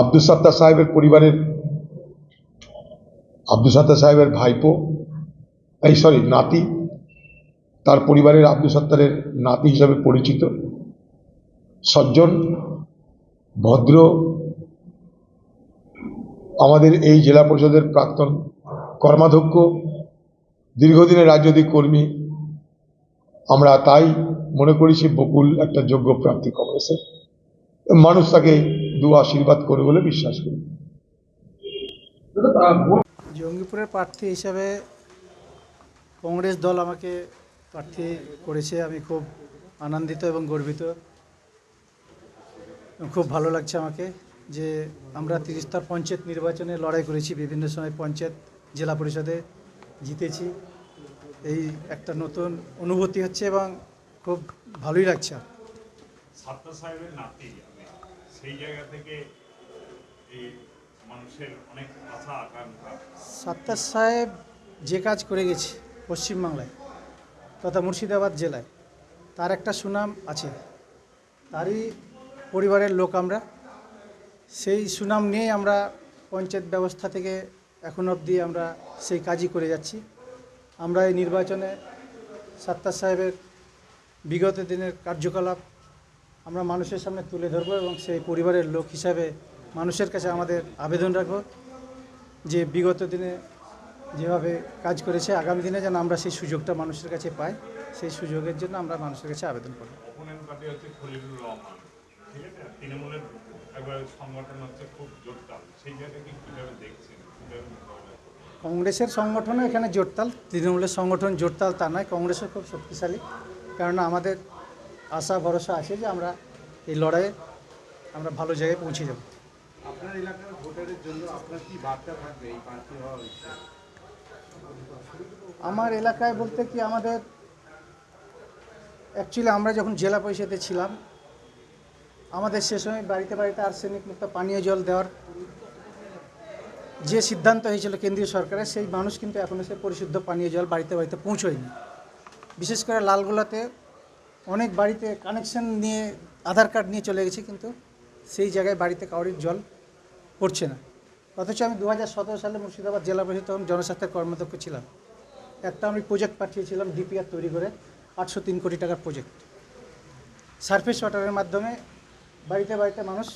আব্দুল সাত্তার সাহেবের পরিবারের আব্দুল সাত্তার সাহেবের ভাইপো, এই সরি নাতি, তার পরিবারের আব্দুল সাত্তারের নাতি হিসাবে পরিচিত, সজ্জন, ভদ্র, আমাদের এই জেলা পরিষদের প্রাক্তন কর্মাধ্যক্ষ, দীর্ঘদিনের রাজনৈতিক কর্মী, আমরা তাই মনে করি সে বকুল একটা যোগ্য প্রার্থী কংগ্রেসের। মানুষ তাকে দু আশীর্বাদ করে বলে বিশ্বাস করি। জঙ্গিপুরের প্রার্থী হিসাবে কংগ্রেস দল আমাকে প্রার্থী করেছে। আমি খুব আনন্দিত এবং গর্বিত খুব ভালো লাগছে আমাকে যে আমরা তিরিশটার পঞ্চায়েত নির্বাচনে লড়াই করেছি। বিভিন্ন সময় পঞ্চায়েত, জেলা পরিষদে জিতেছি। এই একটা নতুন অনুভূতি হচ্ছে এবং খুব ভালোই লাগছে। সাত্তার সাহেবের নাতি আমি। সেই জায়গা থেকে এই মানুষের অনেক আশা, আকাঙ্ক্ষা। সাত্তার সাহেব যে কাজ করে গেছে পশ্চিমবাংলায়, তথা মুর্শিদাবাদ জেলায়, তার একটা সুনাম আছে। তারই পরিবারের লোক আমরা। সেই সুনাম নিয়েই আমরা পঞ্চায়েত ব্যবস্থা থেকে এখন অবধি আমরা সেই কাজই করে যাচ্ছি। আমরা এই নির্বাচনে সাত্তার সাহেবের বিগত দিনের কার্যকলাপ আমরা মানুষের সামনে তুলে ধরবো এবং সেই পরিবারের লোক হিসাবে মানুষের কাছে আমাদের আবেদন রাখব যে বিগত দিনে যেভাবে কাজ করেছে আগামী দিনে যেন আমরা সেই সুযোগটা মানুষের কাছে পাই সেই সুযোগের জন্য আমরা মানুষের কাছে আবেদন করব? কংগ্রেসের সংগঠনও এখানে জোরতাল তৃণমূলের সংগঠন জোরতাল তা নয় কংগ্রেসও খুব শক্তিশালী কেননা আমাদের আশা ভরসা আছে যে আমরা এই লড়াইয়ে আমরা ভালো জায়গায় পৌঁছে যাব। আপনার এলাকার ভোটারের জন্য আপনার কি বার্তা থাকবে এই প্রার্থী হওয়ার আমার এলাকায় বলতে কি আমাদের অ্যাকচুয়ালি আমরা যখন জেলা পরিষদে ছিলাম আমাদের সে সময় বাড়িতে বাড়িতে আর্সেনিক মুক্ত পানীয় জল দেওয়ার যে সিদ্ধান্ত হয়েছিল কেন্দ্রীয় সরকারের সেই মানুষ কিন্তু এখনও সে পরিশুদ্ধ পানীয় জল বাড়িতে বাড়িতে পৌঁছয়নি। বিশেষ করে লালগোলাতে অনেক বাড়িতে কানেকশন নিয়ে, আধার কার্ড নিয়ে চলে গেছে কিন্তু সেই জায়গায় বাড়িতে কাউরির জল পড়ছে না। অথচ আমি দু হাজার সতেরো সালে মুর্শিদাবাদ জেলা পরিষদ তখন জনস্বাস্থ্যের কর্মদক্ষ ছিলাম। একটা আমি প্রজেক্ট পাঠিয়েছিলাম ডিপিআর তৈরি করে আটশো তিন কোটি টাকার প্রজেক্ট সারফেস ওয়াটারের মাধ্যমে বাড়িতে বাড়িতে মানুষ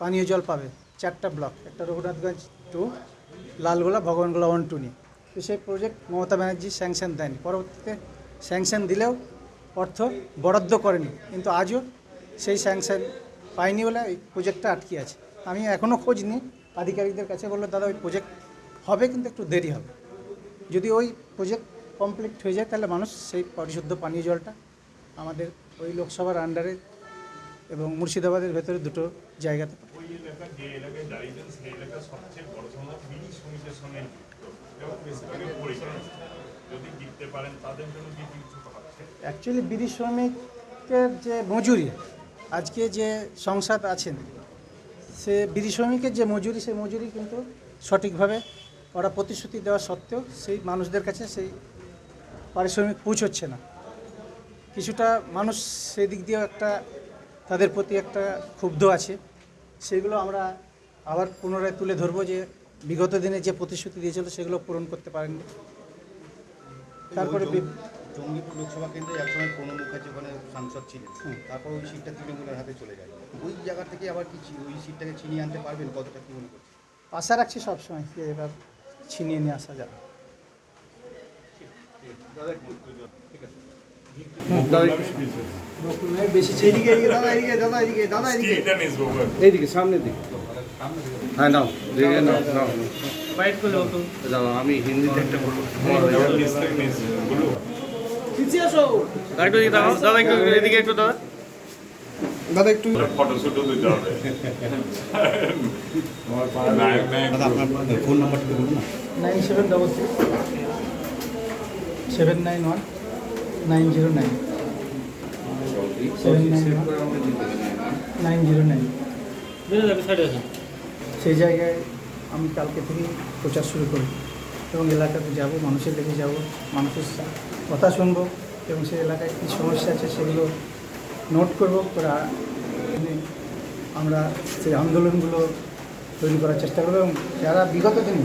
পানীয় জল পাবে। চারটা ব্লক একটা Raghunathganj to Lalgola, Bhagabangola one two নিয়ে। তো সেই প্রজেক্ট মমতা ব্যানার্জি স্যাংশন দেয়নি। পরবর্তীতে স্যাংশন দিলেও অর্থ বরাদ্দ করেনি। কিন্তু আজও সেই স্যাংশন পাইনি বলে এই প্রজেক্টটা আটকে আছে। আমি এখনও খোঁজ নিই আধিকারিকদের কাছে বলল, দাদা, ওই প্রজেক্ট হবে কিন্তু একটু দেরি হবে। যদি ওই প্রজেক্ট কমপ্লিট হয়ে যায়, তাহলে মানুষ সেই পরিশুদ্ধ পানীয় জলটা আমাদের ওই লোকসভার আন্ডারে এবং মুর্শিদাবাদের ভেতরে দুটো জায়গাতে। ওই অ্যাকচুয়ালি বিড়ি শ্রমিকের যে মজুরি, আজকে যে সংসদ আছেন, সে বিড়ি শ্রমিকের যে মজুরি, সেই মজুরি কিন্তু সঠিকভাবে ওরা প্রতিশ্রুতি দেওয়া সত্ত্বেও সেই মানুষদের কাছে সেই পারিশ্রমিক পৌঁছচ্ছে না। কিছুটা মানুষ সেই দিক দিয়েও একটা তাদের প্রতি একটা ক্ষুব্ধ আছে। সেগুলো আমরা আবার পুনরায় তুলে ধরবো যে বিগত দিনে যে প্রতিশ্রুতি দিয়েছিল, সেগুলো পূরণ করতে পারেননি। তারপরে জঙ্গিপুর লোকসভা কেন্দ্রে একসময় প্রণব মুখার্জি ওখানে সাংসদ ছিলেন। তারপর ওই সিটটা তৃণমূলের হাতে চলে যায় ওই জায়গা থেকে আবার কি ওই সিটটাকে ছিনিয়ে আনতে পারবেন? কতটা কি মনে করছেন? আশা রাখছি সবসময় যে এবার ছিনিয়ে নিয়ে আসা যাবে। এইদিকে এইদিকে দাদা দাদা এইদিকে দাদা এইদিকে এইদিকে সামনের দিকে। হ্যাঁ নাও দেখে নাও নাও। যাও আমি হিন্দিতে একটা বলব। Nine seven seven nine zero nine সেই জায়গায় আমি কালকে থেকেই প্রচার শুরু করি এবং এলাকাতে যাব মানুষের দেখে যাব মানুষের কথা শুনব এবং সেই এলাকায় কী সমস্যা আছে সেগুলো নোট করব করা আমরা সেই আন্দোলনগুলো তৈরি করার চেষ্টা করব এবং যারা বিগত দিনে